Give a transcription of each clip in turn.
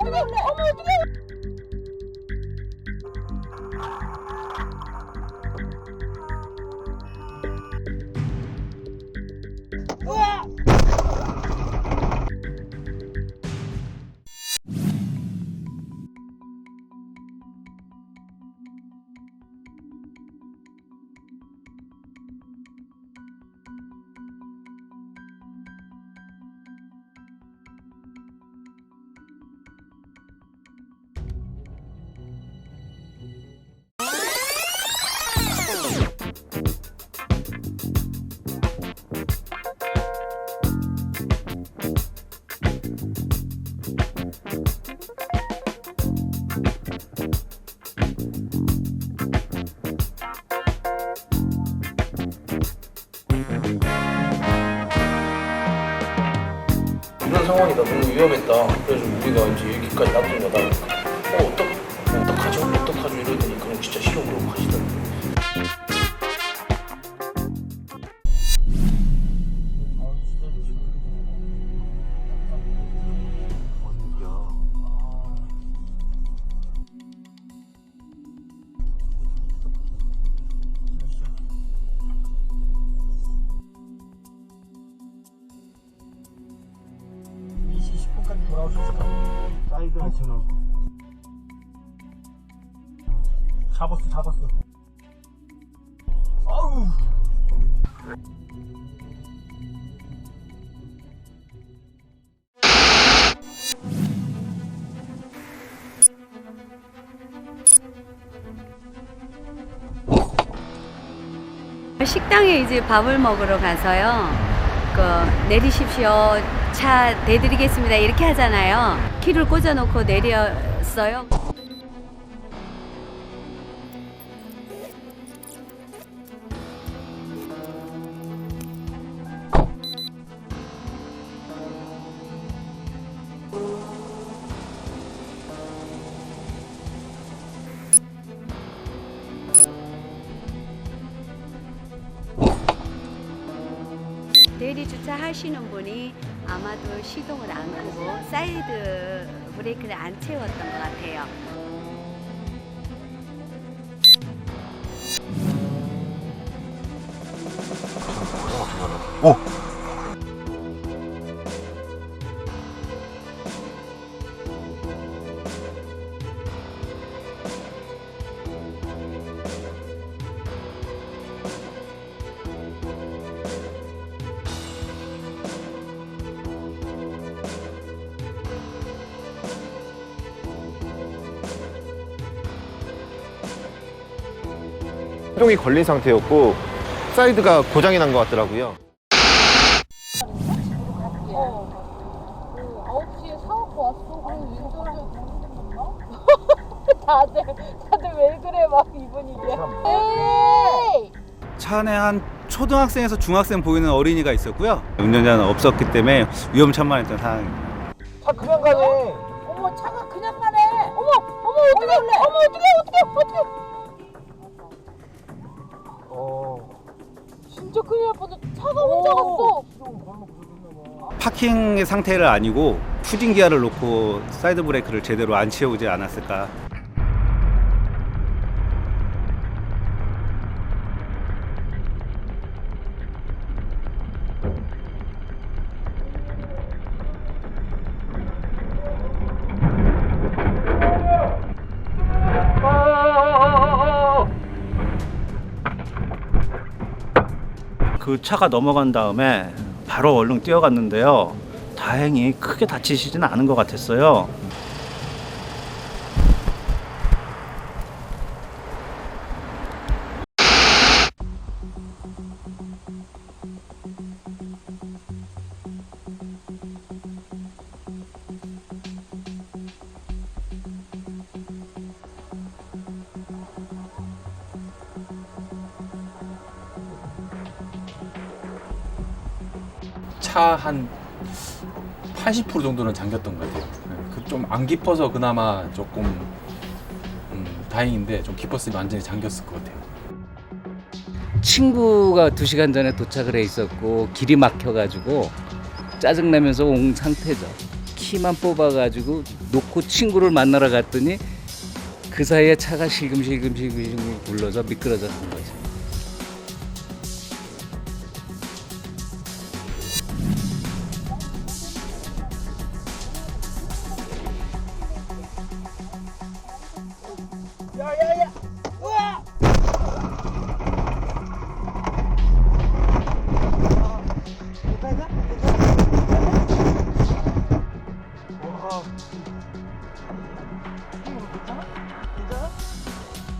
어떡해 어 상황이다 너무 위험했다. 그래서 우리가 이제 여기까지 놔둔 거다 잡았어 잡았어 아우 식당에 이제 밥을 먹으러 가서요. 그 내리십시오. 차 대드리겠습니다. 이렇게 하잖아요. 키를 꽂아놓고 내렸어요. 대리 주차 하시는 분이 아마도 시동을 안 끄고 사이드 브레이크를 안 채웠던 것 같아요. 시동이 걸린 상태였고 사이드가 고장이 난 것 같더라고요. 어, 9시에 사갖고 왔어 그럼 다들 다들 왜 그래 막 이 분위기야 에이 차 안에 한 초등학생에서 중학생 보이는 어린이가 있었고요. 운전자는 없었기 때문에 위험천만했던 상황입니다. 차 그냥 가네 어머 차가 그냥 어머 어떡해 어머 어떡해 어떡해 어떡해 어 진짜 큰일 날 뻔했어 차가 혼자 갔어 파킹의 상태를 아니고 후진 기어를 놓고 사이드 브레이크를 제대로 안 채우지 않았을까. 그 차가 넘어간 다음에 바로 얼른 뛰어갔는데요. 다행히 크게 다치시지는 않은 것 같았어요. 차 한 80% 정도는 잠겼던 것 같아요. 그좀안 깊어서 그나마 조금 음, 다행인데 좀 깊었으면 완전히 잠겼을 것 같아요. 친구가 두 시간 전에 도착을 해 있었고 길이 막혀가지고 짜증내면서 온 상태죠. 키만 뽑아가지고 놓고 친구를 만나러 갔더니 그 사이에 차가 실금실금 실금실금 굴러서 미끄러졌던 거죠.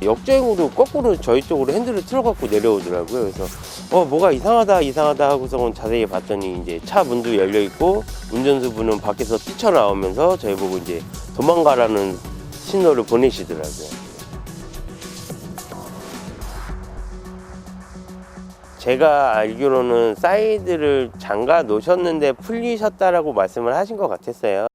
역주행으로 거꾸로 저희 쪽으로 핸들을 틀어갖고 내려오더라고요. 그래서 어 뭐가 이상하다 이상하다 하고서 자세히 봤더니 이제 차 문도 열려 있고 운전수분은 밖에서 뛰쳐나오면서 저희 보고 이제 도망가라는 신호를 보내시더라고요. 제가 알기로는 사이드를 잠가 놓으셨는데 풀리셨다라고 말씀을 하신 것 같았어요.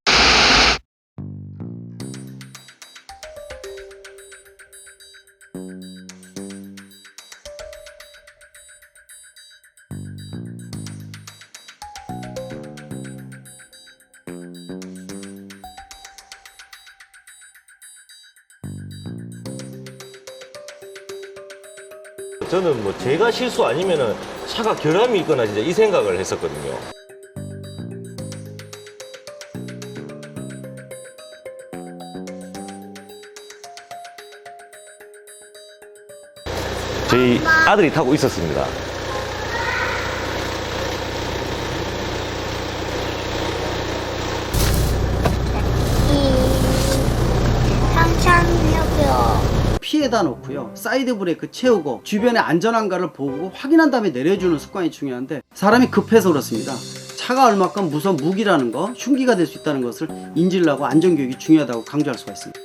저는 뭐 제가 실수 아니면은 차가 결함이 있거나 진짜 이 생각을 했었거든요. 저희 아들이 타고 있었습니다. 피해다 놓고요. 사이드 브레이크 채우고 주변의 안전한가를 보고 확인한 다음에 내려주는 습관이 중요한데 사람이 급해서 그렇습니다. 차가 얼마큼 무서운 무기라는 거, 흉기가 될 수 있다는 것을 인지를 하고 안전교육이 중요하다고 강조할 수가 있습니다.